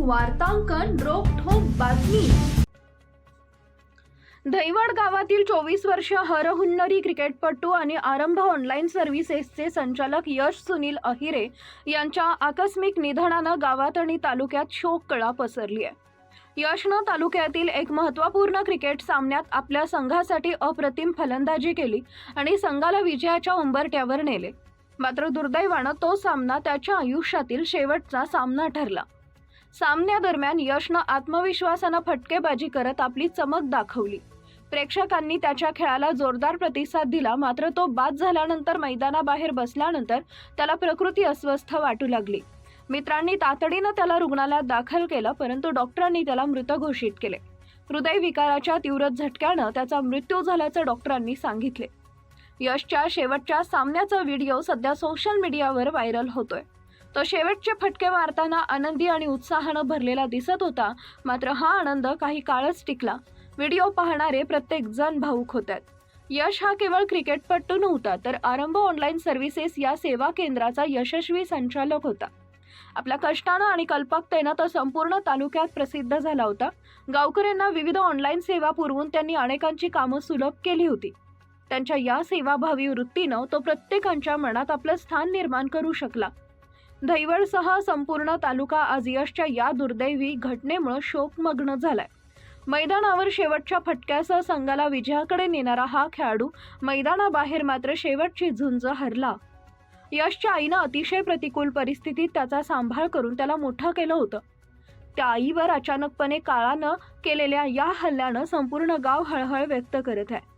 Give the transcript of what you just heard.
वार्तांकन रोखोक बातमी. दहिवड गावातील चोवीस वर्ष हरहुन्नरी क्रिकेटपटू आणि आरंभ ऑनलाईन सर्व्हिसेसचे संचालक यश सुनील अहिरे यांच्या आकस्मिक निधनानं गावात आणि तालुक्यात शोककळा पसरली आहे. यशनं तालुक्यातील एक महत्त्वपूर्ण क्रिकेट सामन्यात आपल्या संघासाठी अप्रतिम फलंदाजी केली आणि संघाला विजयाच्या उंबरट्यावर नेले. मात्र दुर्दैवानं तो सामना त्याच्या आयुष्यातील शेवटचा सामना ठरला. सामन्यादरम्यान यशनं आत्मविश्वासानं फटकेबाजी करत आपली चमक दाखवली. प्रेक्षकांनी त्याच्या खेळाला जोरदार प्रतिसाद दिला मात्र तो बाद झाल्यानंतर मैदानाबाहेर बसल्यानंतर त्याला प्रकृती अस्वस्थ वाटू लागली. मित्रांनी तातडीनं त्याला रुग्णालयात दाखल केलं परंतु डॉक्टरांनी त्याला मृत घोषित केले. हृदयविकाराच्या तीव्र झटक्यानं त्याचा मृत्यू झाल्याचं डॉक्टरांनी सांगितले. यशच्या शेवटच्या सामन्याचा व्हिडिओ सध्या सोशल मीडियावर व्हायरल होतोय. तो शेवटचे फटके मारताना आनंदी आणि उत्साहानं भरलेला दिसत होता. मात्र हा आनंद काही काळच टिकला. व्हिडिओ पाहणारे प्रत्येक जण भाऊक होत यश हा केवळ क्रिकेटपटू नव्हता तर आरंभ ऑनलाईन सर्व्हिसेस या सेवा केंद्राचा यशस्वी संचालक होता. आपल्या कष्टानं आणि कल्पकतेनं तो संपूर्ण तालुक्यात प्रसिद्ध झाला होता. गावकऱ्यांना विविध ऑनलाईन सेवा पुरवून त्यांनी अनेकांची कामं सुलभ केली होती. त्यांच्या या सेवाभावी वृत्तीनं तो प्रत्येकांच्या मनात आपलं स्थान निर्माण करू शकला. धैवडसह संपूर्ण तालुका आज यशच्या या दुर्दैवी घटनेमुळे शोकमग्न झालाय. मैदानावर शेवटच्या फटक्यासह संघाला विजयाकडे नेणारा हा खेळाडू मैदानाबाहेर मात्र शेवटची झुंज हरला. यशच्या आईनं अतिशय प्रतिकूल परिस्थितीत त्याचा सांभाळ करून त्याला मोठं केलं होतं. त्या आईवर अचानकपणे काळानं केलेल्या या हल्ल्यानं संपूर्ण गाव हळहळ व्यक्त करत आहे.